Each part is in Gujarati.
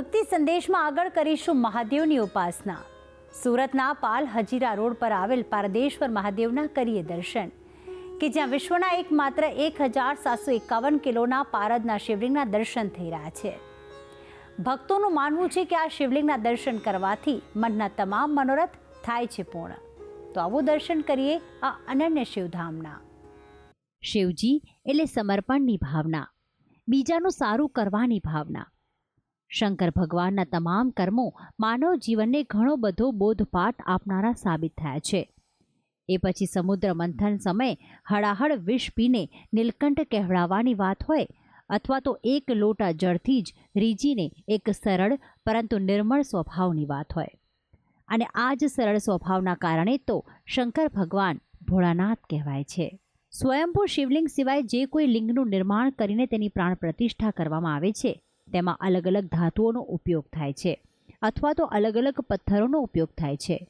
ભક્તિ સંદેશમાં આગળ કરીશું મહાદેવની ઉપાસના. સુરતના પાલ હજીરા રોડ પર આવેલ પારદેશ્વર મહાદેવના કરીએ દર્શન. કે જ્યાં વિશ્વના એકમાત્ર એક હજાર સાતસો એકાવન કિલોના પારદના શિવલિંગના દર્શન થઈ રહ્યા છે. ભક્તોનું માનવું છે કે આ શિવલિંગના દર્શન કરવાથી મનના તમામ મનોરથ થાય છે પૂર્ણ. તો આવું દર્શન કરીએ આ અનન્ય શિવધામના. શિવજી એટલે સમર્પણની ભાવના. બીજાનું સારું કરવાની ભાવના. શંકર ભગવાનના તમામ કર્મો માનવ જીવનને ઘણો બધો બોધપાઠ આપનારા સાબિત થયા છે. એ પછી સમુદ્ર મંથન સમયે હળાહળ વિષ પીને નીલકંઠ કહેવડાવવાની વાત હોય અથવા તો એક લોટા જળથી જ રીજીને એક સરળ પરંતુ નિર્મળ સ્વભાવની વાત હોય. અને આ જ સરળ સ્વભાવના કારણે તો શંકર ભગવાન ભોળાનાથ કહેવાય છે. સ્વયંભૂ શિવલિંગ સિવાય જે કોઈ લિંગનું નિર્માણ કરીને તેની પ્રાણ પ્રતિષ્ઠા કરવામાં આવે છે તેમાં અલગ અલગ ધાતુઓનો ઉપયોગ થાય છે અથવા તો અલગ અલગ પથ્થરોનો ઉપયોગ થાય છે.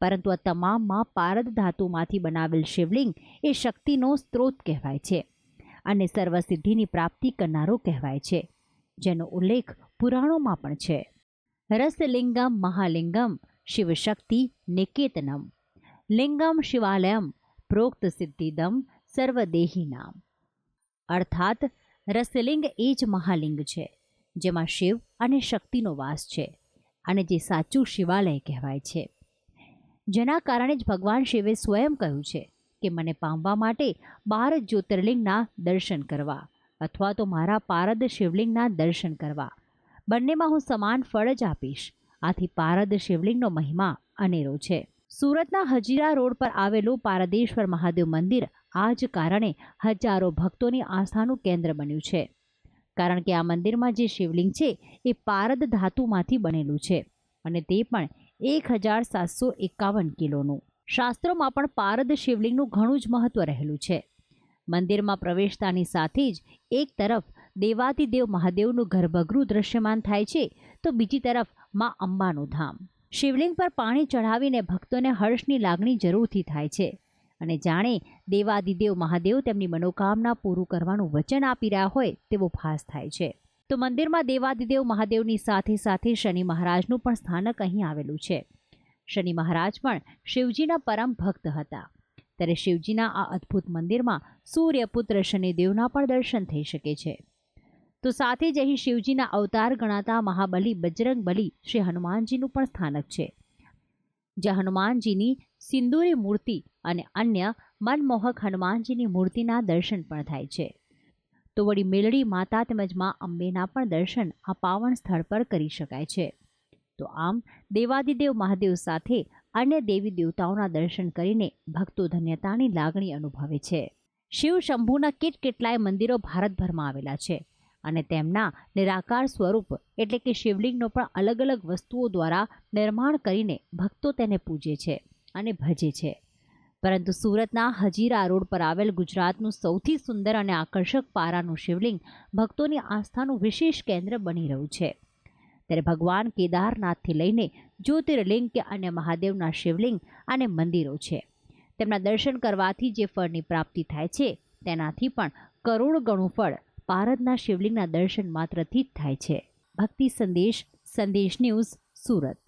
પરંતુ આ તમામમાં પારદ ધાતુમાંથી બનાવેલ શિવલિંગ એ શક્તિનો સ્ત્રોત કહેવાય છે અને સર્વસિદ્ધિની પ્રાપ્તિ કરનારો કહેવાય છે, જેનો ઉલ્લેખ પુરાણોમાં પણ છે. રસલિંગમ મહાલિંગમ શિવશક્તિ નિકેતનમ. લિંગમ શિવાલયમ પ્રોક્ત સિદ્ધિદમ સર્વદેહી નામ અર્થાત રસલિંગ એ જ મહાલિંગ છે. જેમાં શિવ અને શક્તિનો વાસ છે અને જે સાચું શિવાલય કહેવાય છે. જેના કારણે જ ભગવાન શિવે સ્વયં કહ્યું છે કે મને પામવા માટે બાર જ્યોતિર્લિંગના દર્શન કરવા અથવા તો મારા પારદ શિવલિંગના દર્શન કરવા. બંનેમાં હું સમાન ફળ જ આપીશ. આથી પારદ શિવલિંગનો મહિમા અનેરો છે. સુરતના હજીરા રોડ પર આવેલું પારદેશ્વર મહાદેવ મંદિર આ જ કારણે હજારો ભક્તોની આસ્થાનું કેન્દ્ર બન્યું છે. કારણ કે આ મંદિરમાં જે શિવલિંગ છે, એ પારદ ધાતુમાંથી બનેલું છે અને તે પણ એક હજાર સાતસો એકાવન કિલોનું. શાસ્ત્રોમાં પણ પારદ શિવલિંગનું ઘણું જ મહત્વ રહેલું છે. મંદિરમાં પ્રવેશતાની સાથે જ એક તરફ દેવાતિદેવ મહાદેવનું ગર્ભગૃહ દ્રશ્યમાન થાય છે, તો બીજી તરફમાં અંબાનું ધામ. શિવલિંગ પર પાણી ચઢાવીને ભક્તોને હર્ષની લાગણી જરૂરથી થાય છે. અને જાણે દેવાદિદેવ મહાદેવ તેમની મનોકામના પૂરું કરવાનું વચન આપી રહ્યા હોય તેવો ભાસ થાય છે. તો મંદિરમાં દેવાદિદેવ મહાદેવની સાથે સાથે શનિ મહારાજનું પણ સ્થાનક અહીં આવેલું છે. શનિ મહારાજ પણ શિવજીના પરમ ભક્ત હતા. ત્યારે શિવજીના આ અદ્ભુત મંદિરમાં સૂર્યપુત્ર શનિદેવના પણ દર્શન થઈ શકે છે. તો સાથે જ અહીં શિવજીના અવતાર ગણાતા મહાબલી બજરંગ બલી શ્રી હનુમાનજીનું પણ સ્થાનક છે. જ્યાં હનુમાનજીની સિંદૂરી મૂર્તિ અને અન્ય મનમોહક હનુમાનજીની મૂર્તિના દર્શન પણ થાય છે. તો વળી મેલડી માતા તેમજ મા અંબેના પણ દર્શન આ પાવન સ્થળ પર કરી શકાય છે. તો આમ દેવાદિદેવ મહાદેવ સાથે અન્ય દેવી દેવતાઓના દર્શન કરીને ભક્તો ધન્યતાની લાગણી અનુભવે છે. શિવ શંભુના કેટ કેટલાય મંદિરો ભારતભરમાં આવેલા છે અને તેમના નિરાકાર સ્વરૂપ એટલે કે શિવલિંગનો પણ અલગ અલગ વસ્તુઓ દ્વારા નિર્માણ કરીને ભક્તો તેને પૂજે છે. અને ભજે છે. પરંતુ સુરતના હજીરા રોડ પર આવેલ ગુજરાતનું સૌથી સુંદર અને આકર્ષક પારાનું શિવલિંગ ભક્તોની આસ્થાનું વિશેષ કેન્દ્ર બની રહ્યું છે. ત્યારે ભગવાન કેદારનાથથી લઈને જ્યોતિર્લિંગ કે અન્ય મહાદેવના શિવલિંગ અને મંદિરો છે. તેમના દર્શન કરવાથી જે ફળની પ્રાપ્તિ થાય છે, તેનાથી પણ કરોડ ગણું ફળ પારદના શિવલિંગના દર્શન માત્રથી જ થાય છે. ભક્તિ સંદેશ સંદેશ ન્યૂઝ સુરત.